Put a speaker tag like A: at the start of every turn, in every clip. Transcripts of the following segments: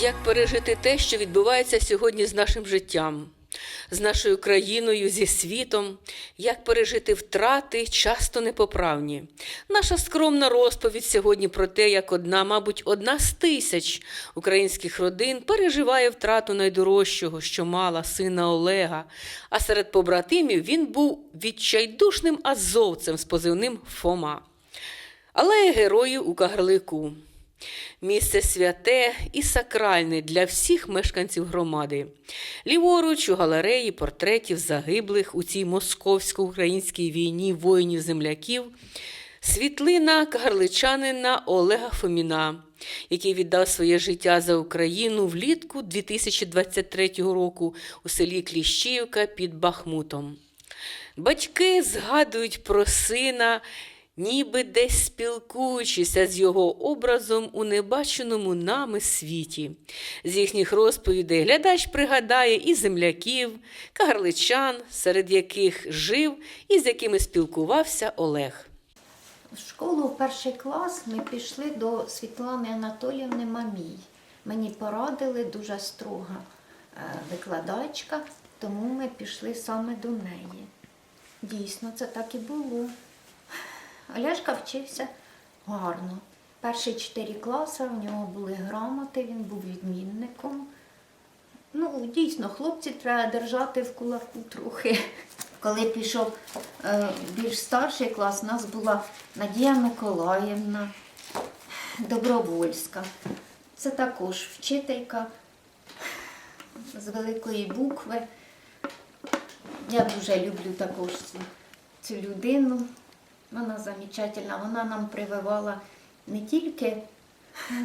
A: Як пережити те, що відбувається сьогодні з нашим життям, з нашою країною, зі світом, як пережити втрати, часто непоправні. Наша скромна розповідь сьогодні про те, як одна, мабуть, одна з тисяч українських родин переживає втрату найдорожчого, що мала сина Олега. А серед побратимів він був відчайдушним азовцем з позивним Фома. Але герої у Кагарлику. Місце святе і сакральне для всіх мешканців громади. Ліворуч у галереї портретів загиблих у цій московсько-українській війні воїнів-земляків світлина кагарличанина Олега Фоміна, який віддав своє життя за Україну влітку 2023 року у селі Кліщівка під Бахмутом. Батьки згадують про сина, ніби десь спілкуючися з його образом у небаченому нами світі. З їхніх розповідей глядач пригадає і земляків, кагарличан, серед яких жив і з якими спілкувався Олег.
B: В школу в перший клас ми пішли до Світлани Анатоліївни Мамій. Мені порадили дуже строга е, викладачка, тому ми пішли саме до неї. Дійсно, це так і було. Олешка вчився гарно. Перші чотири класи в нього були грамоти, він був відмінником. Ну, дійсно, хлопці треба держати в кулаку трохи. Коли пішов е, більш старший клас, у нас була Надія Миколаївна Добровольська. Це також вчителька з великої букви. Я дуже люблю також цю, цю людину. Вона замечательна. Вона нам прививала не тільки,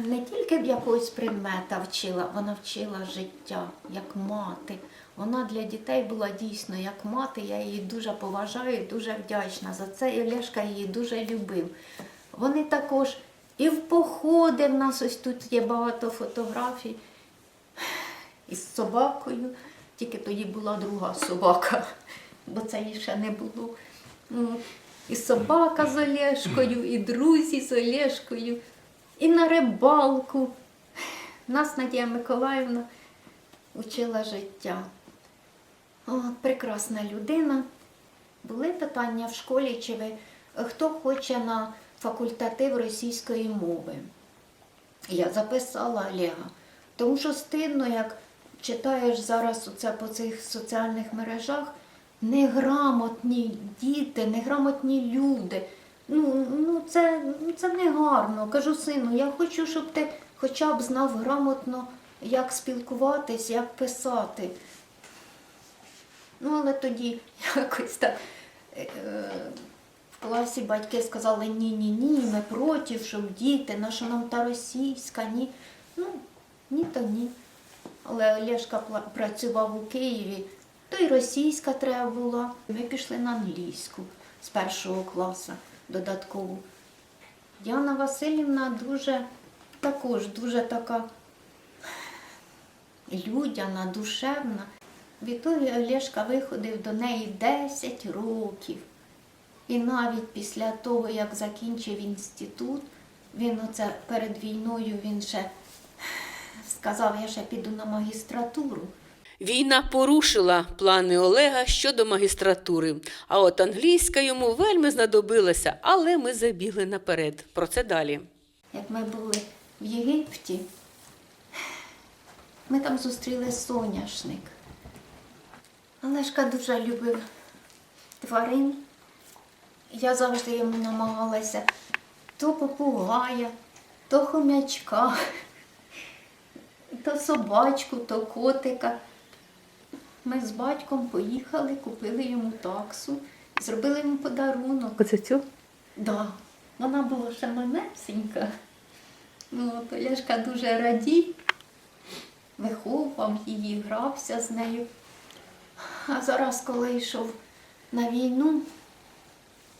B: не тільки якогось предмета вчила, вона вчила життя, як мати. Вона для дітей була дійсно як мати. Я її дуже поважаю, дуже вдячна за це. І Олешка її дуже любив. Вони також і в походи в нас ось тут є багато фотографій із собакою. Тільки тоді була друга собака, бо це її ще не було. І собака з Олешкою, і друзі з Олешкою, і на рибалку. Нас Надія Миколаївна учила життя. О, прекрасна людина. Були питання в школі, чи ви хто хоче на факультатив російської мови. Я записала Олега. Тому що стидно, як читаєш зараз оце по цих соціальних мережах, неграмотні діти, неграмотні люди. Ну, ну це, ну, це не гарно. Кажу, сину, я хочу, щоб ти хоча б знав грамотно, як спілкуватись, як писати. Ну, але тоді якось так е, в класі батьки сказали ні, ні, ні, ми проти, щоб діти, наша нам та російська, ні. Ну, ні, то ні. Але Олешка працював у Києві, то й російська треба була. Ми пішли на англійську з першого класу додаткову. Діана Васильівна дуже також дуже така людяна, душевна. Відтоді Олешка виходив до неї 10 років. І навіть після того, як закінчив інститут, він оце перед війною він ще сказав, я ще піду на магістратуру.
A: Війна порушила плани Олега щодо магістратури, а от англійська йому вельми знадобилася, але ми забігли наперед. Про це далі.
B: Як ми були в Єгипті, ми там зустріли соняшник. Олешка дуже любив тварин. Я завжди йому намагалася то попугая, то хомячка, то собачку, то котика. Ми з батьком поїхали, купили йому таксу, зробили йому подарунок.
A: Оце цю?
B: Да, вона була ще манесенька. Ну, от Оляшка дуже радів, виховував її, грався з нею. А зараз, коли йшов на війну,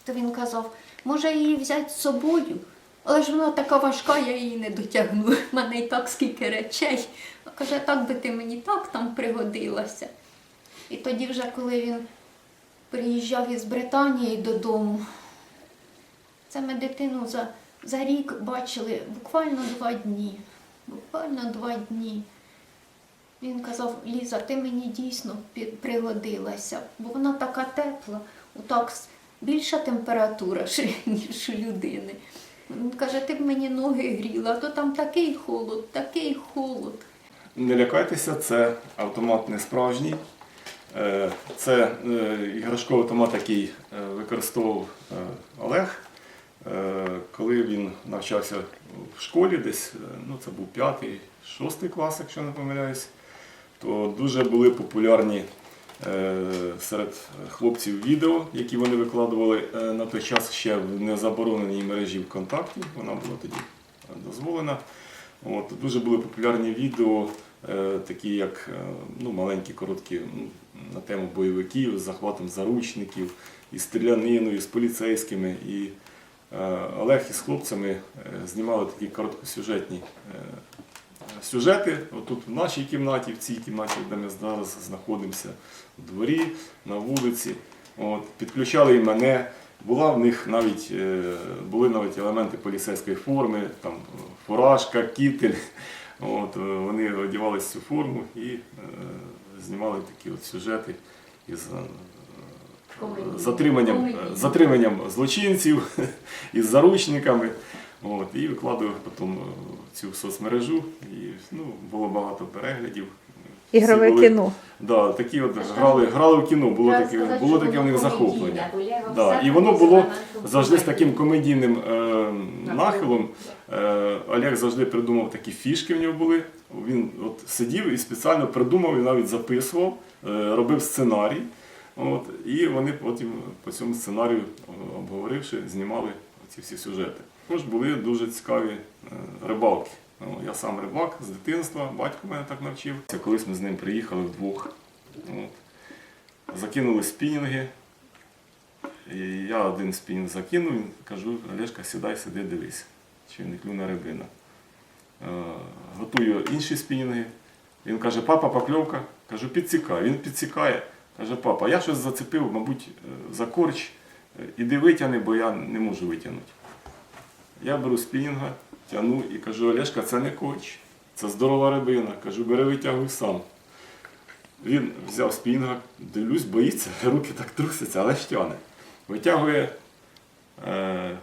B: то він казав, може її взяти з собою, але ж вона така важка, я її не дотягну. У мене і так скільки речей. А каже, так би ти мені так там пригодилася. І тоді вже, коли він приїжджав із Британії додому, це ми дитину за, за рік бачили буквально два дні. буквально два дні. Він казав, Ліза, ти мені дійсно пригодилася, бо вона така тепла, отак більша температура, ніж у людини. Він каже, ти б мені ноги гріла, то там такий холод, такий холод.
C: Не лякайтеся, це автомат не справжній. Е, Це е, іграшковий автомат, який е, використовував Олег, коли він навчався в школі, десь ну, це був п'ятий, шостий клас, якщо не помиляюсь, то дуже були популярні серед хлопців відео, які вони викладували на той час ще в незабороненій мережі ВКонтакті. Вона була тоді дозволена. От, дуже були популярні відео, такі як ну, маленькі, короткі на тему бойовиків, з захватом заручників, із стріляниною, з поліцейськими. І е, Олег із хлопцями е, знімали такі короткосюжетні е, сюжети. Отут в нашій кімнаті, в цій кімнаті, де ми зараз знаходимося, у дворі, на вулиці. От, підключали і мене. Була в них навіть, були навіть елементи поліцейської форми, там фуражка, кітель. От, вони одягалися цю форму і знімали такі от сюжети із е, затриманням, затриманням злочинців із заручниками. От, і викладував потім е, цю соцмережу. І ну, було багато переглядів.
D: Ігрове
C: були-
D: кіно.
C: Да, такі от грали, грали в кіно, було таке, було таке в них захоплення. Да, і воно було завжди з таким комедійним е, нахилом. Е, Олег завжди придумав такі фішки в нього були. Він от сидів і спеціально придумав і навіть записував, е, робив сценарій. От, і вони потім по цьому сценарію, е, обговоривши, знімали ці всі сюжети. Також були дуже цікаві е, рибалки. Ну, Я сам рибак з дитинства, батько мене так навчив. Колись ми з ним приїхали вдвох. От. Закинули спінінги. І я один спінінг закинув, він кажу, Олешка, сідай, сиди, дивись, чи не клюне рибина. Е, готую інші спінінги. Він каже, папа, покльовка. Кажу, підсікай. Він підсікає. Каже, папа, я щось зацепив, мабуть, е, за корч. Е, Іди витягни, бо я не можу витягнути. Я беру спінінга, тягну і кажу, Олешка, це не корч, це здорова рибина. Кажу, бери витягуй сам. Він взяв спінга, дивлюсь, боїться, руки так трусяться, але ж. Витягує е,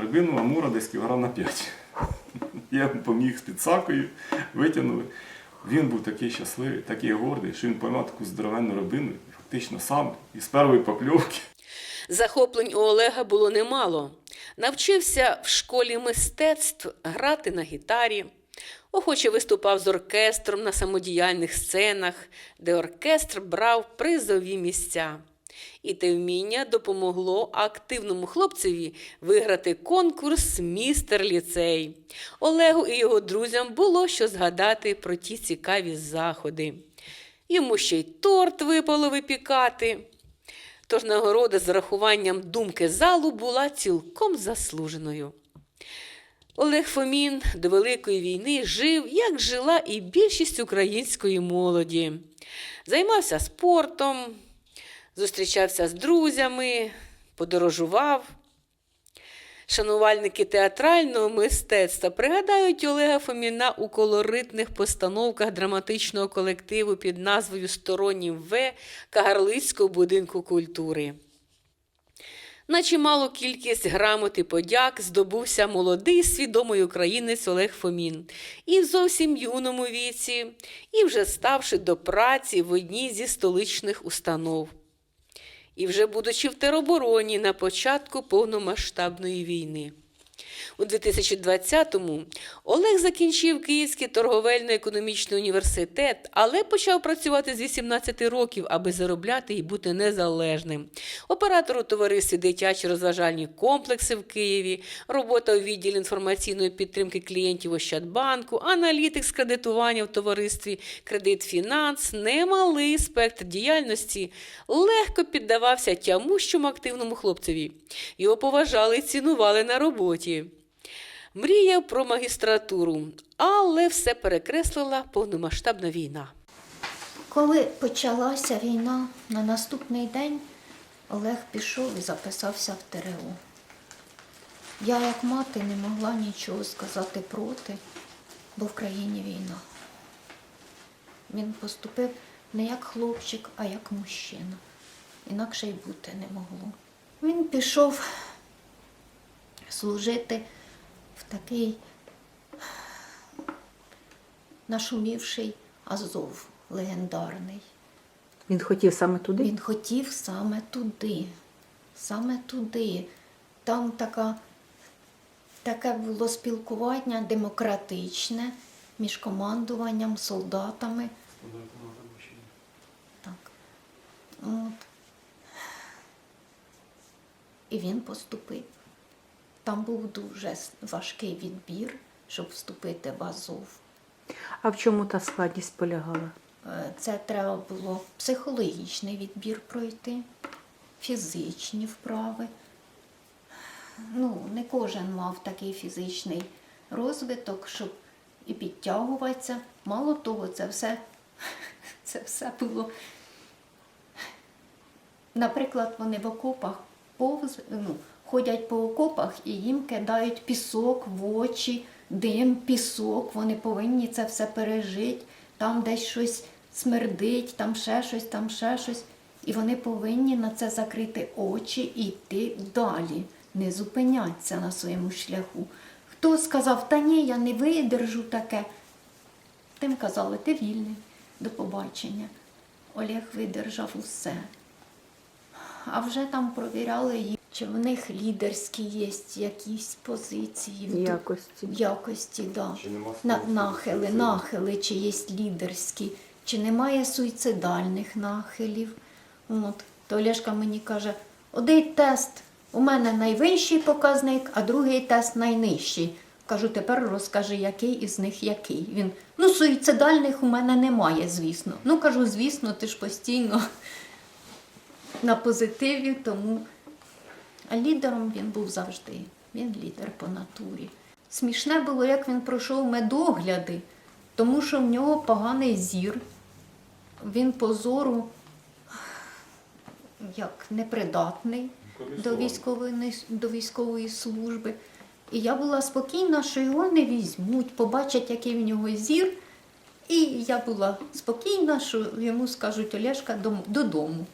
C: рибину амура десь кілограм на 5. Я поміг з підсакою, витягнули. Він був такий щасливий, такий гордий, що він поймав таку здоровенну рибину, фактично сам, із першої покльовки.
A: Захоплень у Олега було немало. Навчився в школі мистецтв грати на гітарі. Охоче виступав з оркестром на самодіяльних сценах, де оркестр брав призові місця. І те вміння допомогло активному хлопцеві виграти конкурс Містер ліцей. Олегу і його друзям було що згадати про ті цікаві заходи. Йому ще й торт випало випікати. Тож нагорода з рахуванням думки залу була цілком заслуженою. Олег Фомін до Великої війни жив, як жила і більшість української молоді. Займався спортом, зустрічався з друзями, подорожував. Шанувальники театрального мистецтва пригадають Олега Фоміна у колоритних постановках драматичного колективу під назвою Стороннім В Кагарлицького будинку культури. На чималу кількість грамот і подяк здобувся молодий свідомий українець Олег Фомін і в зовсім юному віці, і вже ставши до праці в одній зі столичних установ. І вже будучи в теробороні на початку повномасштабної війни. У 2020-му Олег закінчив Київський торговельно-економічний університет, але почав працювати з 18 років, аби заробляти і бути незалежним. Оператор у товаристві дитячі розважальні комплекси в Києві, робота у відділі інформаційної підтримки клієнтів Ощадбанку, аналітик з кредитування в товаристві Кредит Фінанс, немалий спектр діяльності легко піддавався тямущому активному хлопцеві. Його поважали і цінували на роботі. Мріяв про магістратуру, але все перекреслила повномасштабна війна.
B: Коли почалася війна, на наступний день Олег пішов і записався в ТРО. Я, як мати, не могла нічого сказати проти. бо в країні війна. Він поступив не як хлопчик, а як мужчина. Інакше й бути не могло. Він пішов служити в такий нашумівший Азов легендарний.
D: Він хотів саме туди?
B: Він хотів саме туди, саме туди. Там така, таке було спілкування демократичне між командуванням, солдатами. Так. От. І він поступив. Там був дуже важкий відбір, щоб вступити в Азов.
D: А в чому та складність полягала?
B: Е, Це треба було психологічний відбір пройти, фізичні вправи. Ну, не кожен мав такий фізичний розвиток, щоб і підтягуватися. Мало того, це все, це все було. Наприклад, вони в окопах повз, ну, ходять по окопах і їм кидають пісок в очі, дим, пісок. Вони повинні це все пережити. Там десь щось смердить, там ще щось, там ще щось. І вони повинні на це закрити очі і йти далі, не зупинятися на своєму шляху. Хто сказав, та ні, я не видержу таке. Тим казали, ти вільний, до побачення. Олег видержав усе. А вже там провіряли, їх, чи в них лідерські є якісь позиції,
D: Якості.
B: якості, да.
C: Чи
B: На, нахили, нахили, чи є лідерські, чи немає суїцидальних нахилів. От. То Олешка мені каже, один тест у мене найвищий показник, а другий тест найнижчий. Кажу, тепер розкажи, який із них який. Він, ну, суїцидальних у мене немає, звісно. Ну, кажу, звісно, ти ж постійно на позитиві, тому. А лідером він був завжди. Він лідер по натурі. Смішне було, як він пройшов медогляди, тому що в нього поганий зір. Він по зору як непридатний до військової, до військової служби. І я була спокійна, що його не візьмуть, побачать, який в нього зір. І я була спокійна, що йому скажуть Олешка додому.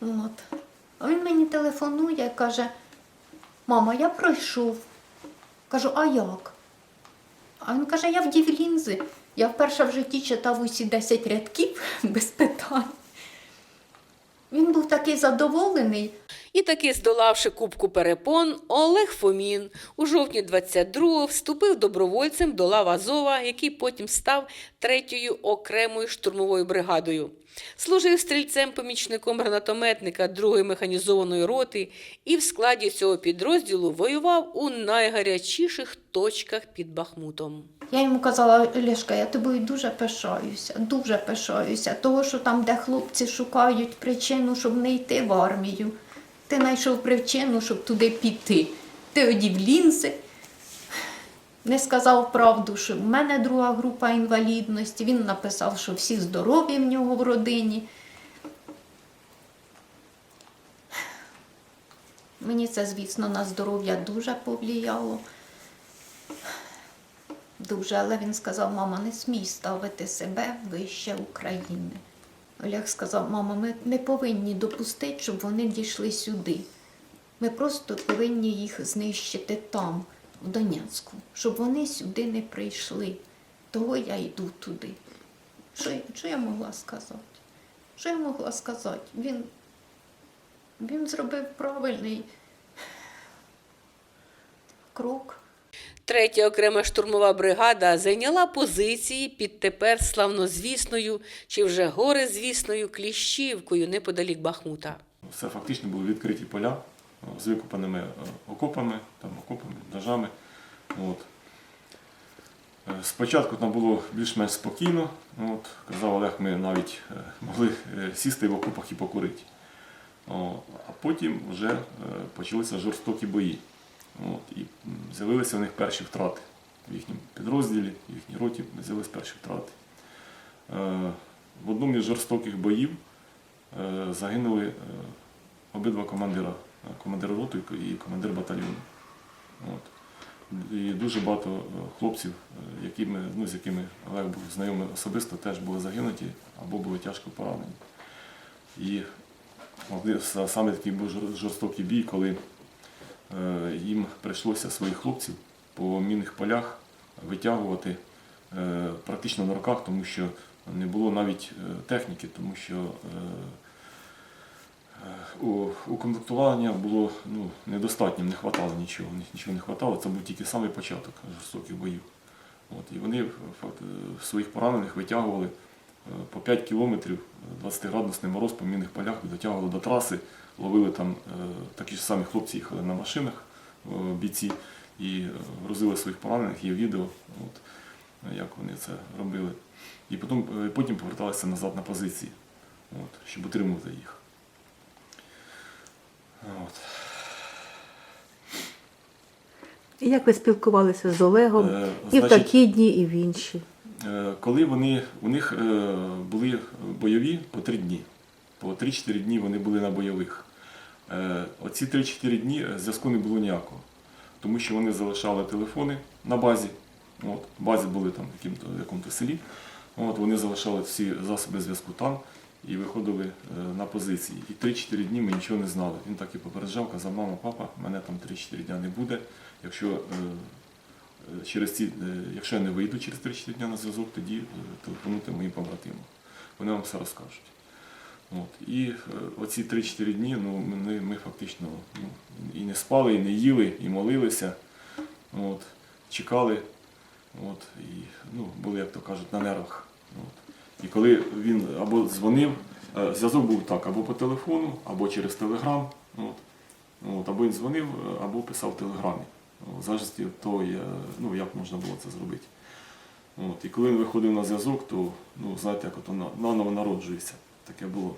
B: От. А він мені телефонує і каже: Мама, я пройшов. Кажу, а як? А він каже, я вдів лінзи. Я вперше в житті читав усі 10 рядків без питань. Він був такий задоволений.
A: І таки, здолавши кубку перепон, Олег Фомін у жовтні 22-го вступив добровольцем до лав Азова, який потім став третьою окремою штурмовою бригадою. Служив стрільцем-помічником гранатометника 2-ї механізованої роти і в складі цього підрозділу воював у найгарячіших точках під Бахмутом.
B: Я йому казала, Олешка, я тобою дуже пишаюся, дуже пишаюся. Того, що там, де хлопці шукають причину, щоб не йти в армію. Ти знайшов причину, щоб туди піти. Ти одів лінзи, не сказав правду, що в мене друга група інвалідності. Він написав, що всі здорові в нього в родині. Мені це, звісно, на здоров'я дуже повлияло. Дуже, але він сказав, мама, не смій ставити себе вище України. Олег сказав, мама, ми не повинні допустити, щоб вони дійшли сюди. Ми просто повинні їх знищити там, в Донецьку, щоб вони сюди не прийшли. Того я йду туди. Що, що я могла сказати? Що я могла сказати? Він, він зробив правильний крок.
A: Третя окрема штурмова бригада зайняла позиції під тепер славнозвісною чи вже горизвісною Кліщівкою неподалік Бахмута.
C: Це фактично були відкриті поля е, з викопаними е, окопами, там, окопами, ножами. От. Е, Спочатку там було більш-менш спокійно. От. Казав Олег, ми навіть могли сісти в окопах і покурити. О, а потім вже почалися жорстокі бої. От. І з'явилися в них перші втрати в їхньому підрозділі, в їхній роті з'явилися перші втрати. Е, В одному із жорстоких боїв е, загинули е, обидва командира, е, командир роти і командир батальйону. От. І дуже багато е, хлопців, е, якими, ну, з якими Олег був знайомий особисто, теж були загинуті або були тяжко поранені. І саме такий був жорстокий бій, коли їм прийшлося своїх хлопців по мінних полях витягувати е, практично на руках, тому що не було навіть е, техніки, тому що е, е, укомплектування було ну, недостатнім, не вистачало нічого, нічого не вистачало. Це був тільки самий початок жорстоких боїв. От, і вони е, своїх поранених витягували е, по 5 кілометрів, е, 20-градусний мороз по мінних полях, дотягували до траси, ловили там е, такі ж самі хлопці їхали на машинах, е, бійці, і е, грузили своїх поранених, є відео, от, як вони це робили. І потім, потім поверталися назад на позиції, от, щоб утримувати їх. От.
D: І як ви спілкувалися з Олегом
C: Е,
D: і в такі дні, і в інші?
C: Коли вони, у них були бойові по три дні. По 3-4 дні вони були на бойових. Е, Оці 3-4 дні е, зв'язку не було ніякого. Тому що вони залишали телефони на базі. От, базі були там в якому-то, селі. От, вони залишали всі засоби зв'язку там і виходили е, на позиції. І 3-4 дні ми нічого не знали. Він так і попереджав, казав, мама, папа, мене там 3-4 дня не буде. Якщо через ці, якщо я не вийду через 3-4 дні на зв'язок, тоді телефонуйте моїм побратимам. Вони вам все розкажуть. От. І е, оці 3-4 дні ну, ми, ми фактично ну, і не спали, і не їли, і молилися, от, чекали, от, і ну, були, як то кажуть, на нервах. От. І коли він або дзвонив, е, зв'язок був так, або по телефону, або через телеграм, от, от, або він дзвонив, е, або писав в телеграмі. Від того, я- ну, як можна було це зробити. От. І коли він виходив на зв'язок, то ну, знаєте, як ото на- наново народжується. Таке було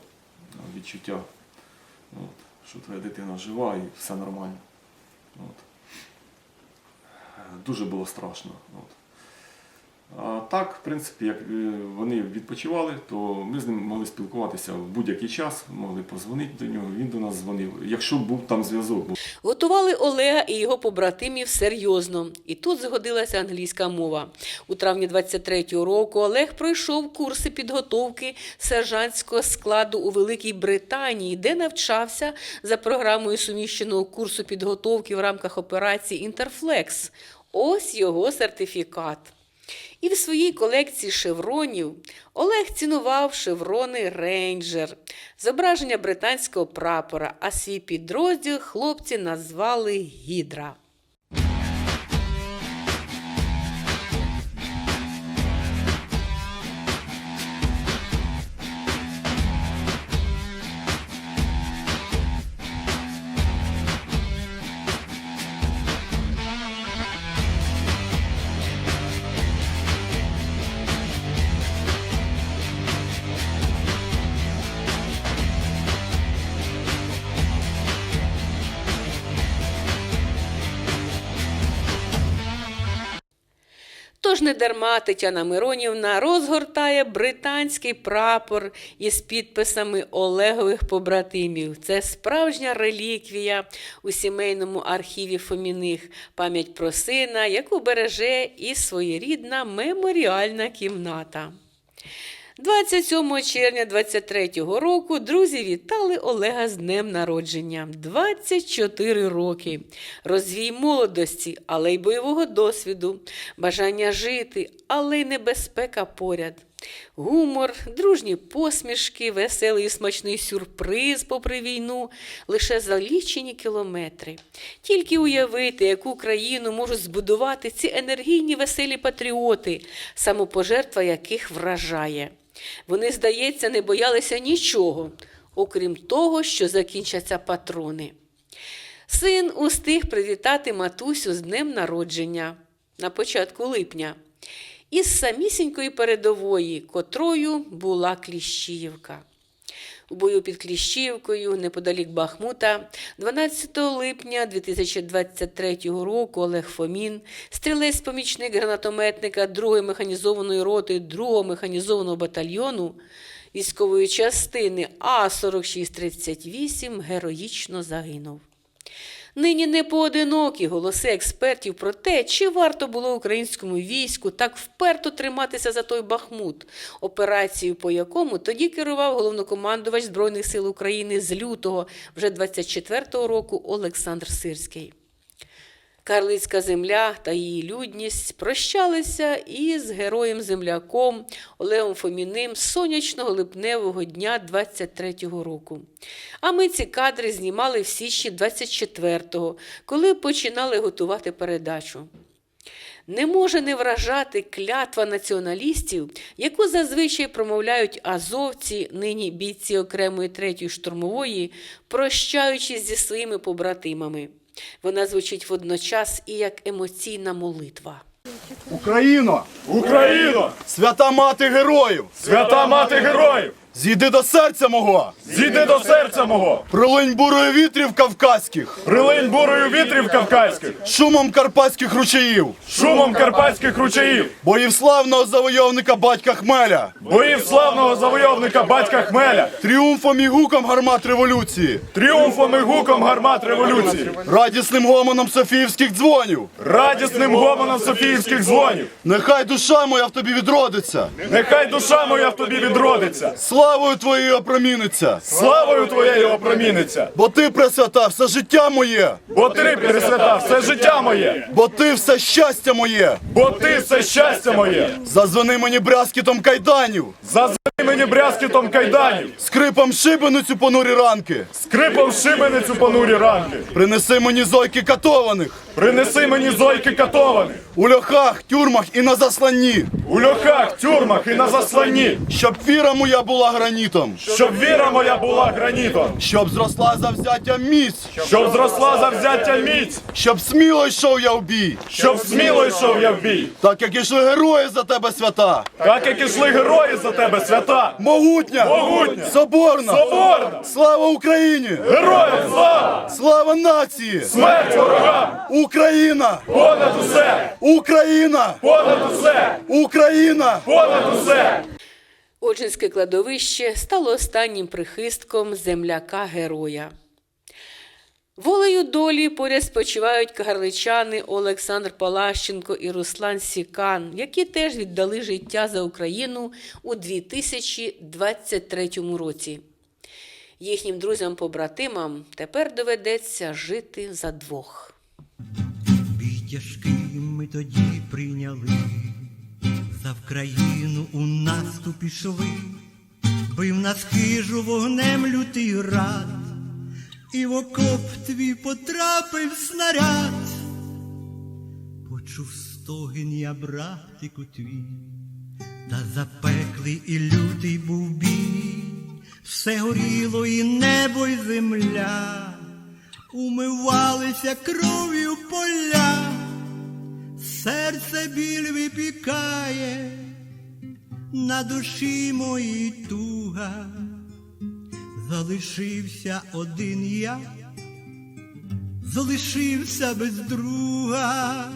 C: відчуття, от, що твоя дитина жива і все нормально. От. Е, Дуже було страшно. От. А так, в принципі, як е, вони відпочивали, то ми з ним могли спілкуватися в будь-який час, могли позвонити до нього, він до нас дзвонив. Якщо був там зв'язок.
A: Готували Олега і його побратимів серйозно. І тут згодилася англійська мова. У травні 23-го року Олег пройшов курси підготовки сержантського складу у Великій Британії, де навчався за програмою суміщеного курсу підготовки в рамках операції Інтерфлекс. Ось його сертифікат. І в своїй колекції шевронів Олег цінував шеврони Рейнджер, зображення британського прапора, а свій підрозділ хлопці назвали Гідра. Тож не дарма Тетяна Миронівна розгортає британський прапор із підписами Олегових побратимів. Це справжня реліквія у сімейному архіві Фоміних, пам'ять про сина, яку береже і своєрідна меморіальна кімната. 27 червня 23-го року друзі вітали Олега з днем народження. 24 роки. Розвій молодості, але й бойового досвіду, бажання жити, але й небезпека поряд. Гумор, дружні посмішки, веселий і смачний сюрприз попри війну лише за лічені кілометри. Тільки уявити, яку країну можуть збудувати ці енергійні веселі патріоти, самопожертва яких вражає. Вони, здається, не боялися нічого, окрім того, що закінчаться патрони. Син устиг привітати матусю з днем народження на початку липня. Із самісінької передової, котрою була Кліщіївка. У бою під Кліщівкою, неподалік Бахмута, 12 липня 2023 року Олег Фомін, стрілець-помічник гранатометника 2-ї механізованої роти 2-го механізованого батальйону військової частини А4638 героїчно загинув. Нині не поодинокі голоси експертів про те, чи варто було українському війську так вперто триматися за той Бахмут, операцію по якому тоді керував головнокомандувач Збройних сил України з лютого вже 24-го року Олександр Сирський. Карлицька земля та її людність прощалися із героєм-земляком Олегом Фоміним сонячного липневого дня 23-го року. А ми ці кадри знімали в січні 24-го, коли починали готувати передачу. Не може не вражати клятва націоналістів, яку зазвичай промовляють азовці, нині бійці окремої третьої штурмової, прощаючись зі своїми побратимами. Вона звучить водночас і як емоційна молитва.
E: Україно!
F: Україно!
E: Свята мати героїв!
F: Свята мати героїв!
E: Зійди до серця мого!
F: Зійди до серця мого!
E: Прилинь бурою вітрів кавказьких!
F: Прилинь бурою вітрів кавказьких!
E: Шумом карпатських ручаїв!
F: Шумом карпатських ручаїв!
E: Боїв славного завойовника батька Хмеля!
F: Боїв славного завойовника батька Хмеля!
E: Тріумфом і гуком гармат революції!
F: Тріумфом і гуком гармат революції!
E: Радісним гомоном Софіївських дзвонів!
F: Радісним гомоном Софіївських дзвонів!
E: Нехай душа моя в тобі відродиться!
F: Нехай душа моя в тобі відродиться!
E: Славою твоєю опроміниться!
F: Славою твоєю опроміниться!
E: Бо ти пресвята все життя моє!
F: Бо ти присвята все життя моє!
E: Бо ти все щастя моє!
F: Бо ти все щастя моє!
E: Зазвони мені брязкітом кайданів!
F: Зазвони мені брязкітом кайданів!
E: Скрипом шибеницю понурі ранки!
F: Скрипом шибеницю понурі ранки!
E: Принеси мені зойки катованих!
F: Принеси мені зойки катованих!
E: У льохах, тюрмах і на засланні,
F: У льохах, тюрмах і на засланні!
E: щоб віра моя була гранітом,
F: Щоб віра моя була гранітом!
E: щоб зросла завзяття міць,
F: Щоб зросла завзяття міць!
E: щоб сміло йшов я в бій,
F: Щоб сміло йшов я в бій!
E: так як ішли герої за тебе свята,
F: Так як ішли герої за тебе, свята!
E: могутня,
F: Могутня!
E: соборна,
F: Соборна!
E: слава Україні,
F: Героям слава!
E: слава нації,
F: Смерть ворогам!
E: Україна,
F: Понад усе!
E: Україна,
F: Понад усе!
E: Україна.
F: Понад усе!
A: Оджинське кладовище стало останнім прихистком земляка-героя. Волею долі поряд спочивають кагарличани Олександр Палащенко і Руслан Сікан, які теж віддали життя за Україну у 2023 році. Їхнім друзям-побратимам тепер доведеться жити за двох.
G: Тяжкий ми тоді прийняли, за Вкраїну у наступ пішли, бив нас хижу вогнем лютий рад, і в окоп твій потрапив снаряд, почув стогін я, братику твій, та запеклий і лютий був бій, все горіло і небо, і земля, умивалися кров'ю поля, серце біль випікає, на душі моїй туга, залишився один я, залишився без друга,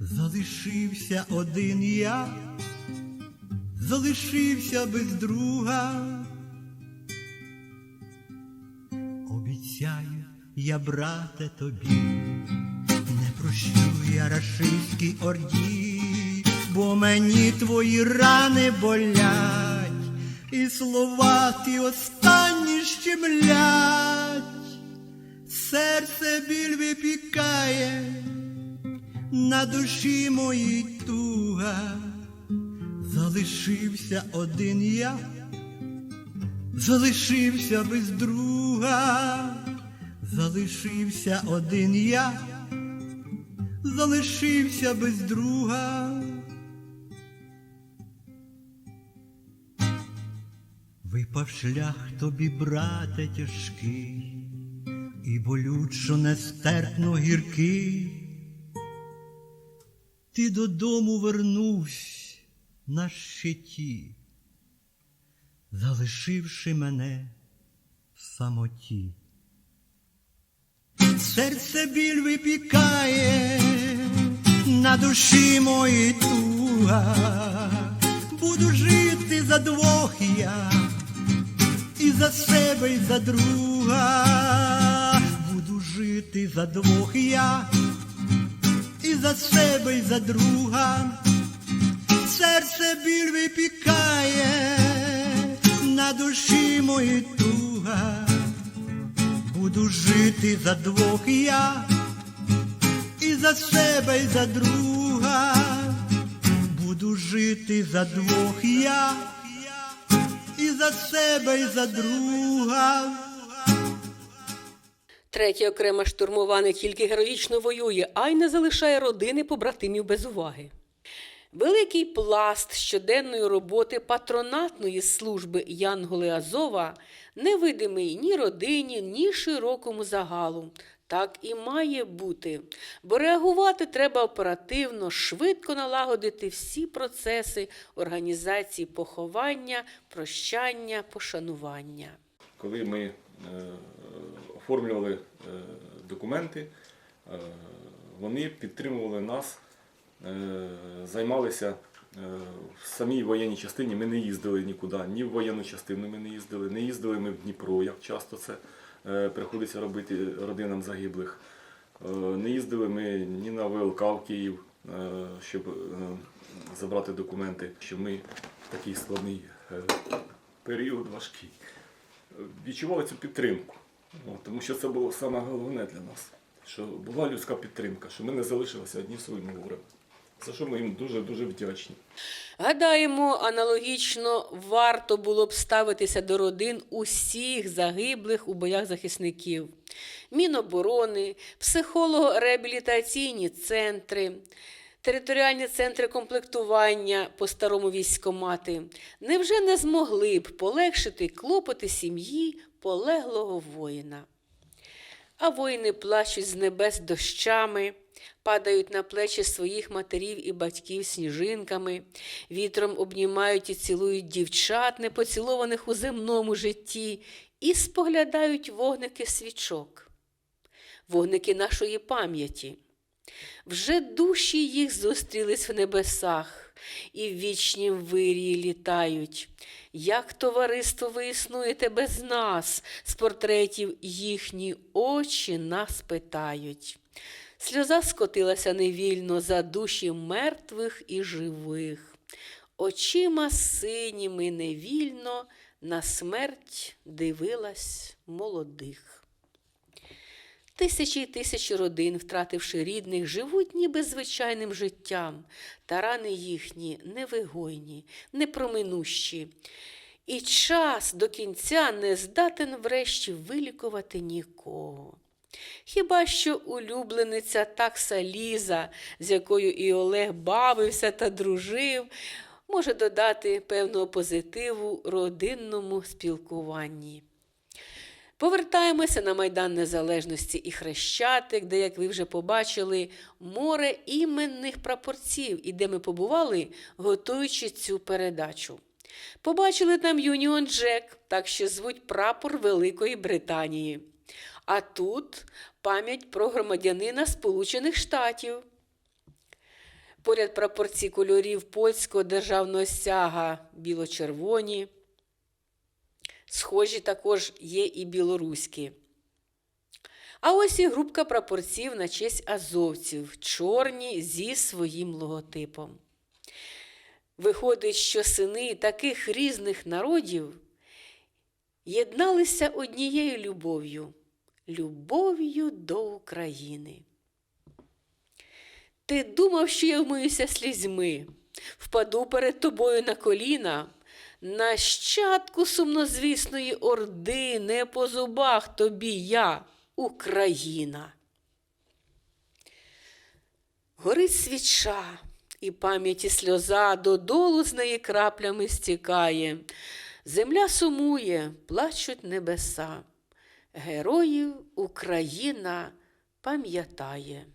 G: залишився один я, залишився без друга. Обіцяю я, брате, тобі, не прощу я рашистській орді, бо мені твої рани болять, і слова ті останні щемлять, серце біль випікає, на душі моїй туга, залишився один я залишився без друга, залишився один я, залишився без друга. Випав шлях тобі, брате, тяжкий, і болючо нестерпно гіркий. Ти додому вернувся на щиті залишивши мене в самоті. Серце біль випікає, на душі моїй туга, буду жити за двох я, і за себе, і за друга, буду жити за двох я, і за себе, і за друга. Серце біль випікає, на душі мої туга. Буду жити за двох я, і за себе, і за друга. Буду жити за двох я, і за себе, і за друга.
A: Третя окрема штурмова тільки героїчно воює, а й не залишає родини побратимів без уваги. Великий пласт щоденної роботи патронатної служби Янголи Азова невидимий ні родині, ні широкому загалу. Так і має бути, бо реагувати треба оперативно, швидко налагодити всі процеси організації поховання, прощання, пошанування.
C: Коли ми е, оформлювали е, документи, е, вони підтримували нас, займалися е, в самій воєнній частині. Ми не їздили нікуди, ні в воєнну частину ми не їздили, не їздили ми в Дніпро, як часто це е, приходиться робити родинам загиблих. Е, Не їздили ми ні на ВЛК в Київ, е, щоб е, забрати документи, що ми в такий складний е, період важкий відчували цю підтримку. Тому що це було саме головне для нас, що була людська підтримка, що ми не залишилися одні своїми горем. За що ми їм дуже-дуже вдячні.
A: Гадаємо, аналогічно варто було б ставитися до родин усіх загиблих у боях захисників. Міноборони, психолого-реабілітаційні центри, територіальні центри комплектування по старому військомати невже не змогли б полегшити клопоти сім'ї полеглого воїна? А воїни плачуть з небес дощами, падають на плечі своїх матерів і батьків сніжинками, вітром обнімають і цілують дівчат, не поцілованих у земному житті, і споглядають вогники свічок, вогники нашої пам'яті. Вже душі їх зустрілись в небесах і в вічнім вирії літають. Як товариство ви існуєте без нас, з портретів їхні очі нас питають. Сльоза скотилася невільно за душі мертвих і живих. Очима синіми невільно на смерть дивилась молодих. Тисячі й тисячі родин, втративши рідних, живуть ніби звичайним життям, та рани їхні невигойні, непроминущі. І час до кінця не здатен врешті вилікувати нікого. Хіба що улюблениця такса Ліза, з якою і Олег бавився та дружив, може додати певного позитиву родинному спілкуванні. Повертаємося на Майдан Незалежності і Хрещатик, де, як ви вже побачили, море іменних прапорців, і де ми побували, готуючи цю передачу. Побачили там Юніон Джек, так що звуть прапор Великої Британії. А тут пам'ять про громадянина Сполучених Штатів. Поряд прапорці кольорів польського державного стяга біло-червоні. Схожі також є і білоруські. А ось і групка прапорців на честь азовців, чорні зі своїм логотипом. Виходить, що сини таких різних народів єдналися однією любов'ю любов'ю до України. Ти думав, що я вмиюся слізьми, впаду перед тобою на коліна, нащадку сумнозвісної орди, не по зубах тобі я, Україна. Горить свіча, і пам'яті сльоза додолу з неї краплями стікає. Земля сумує, плачуть небеса. Героїв Україна пам'ятає.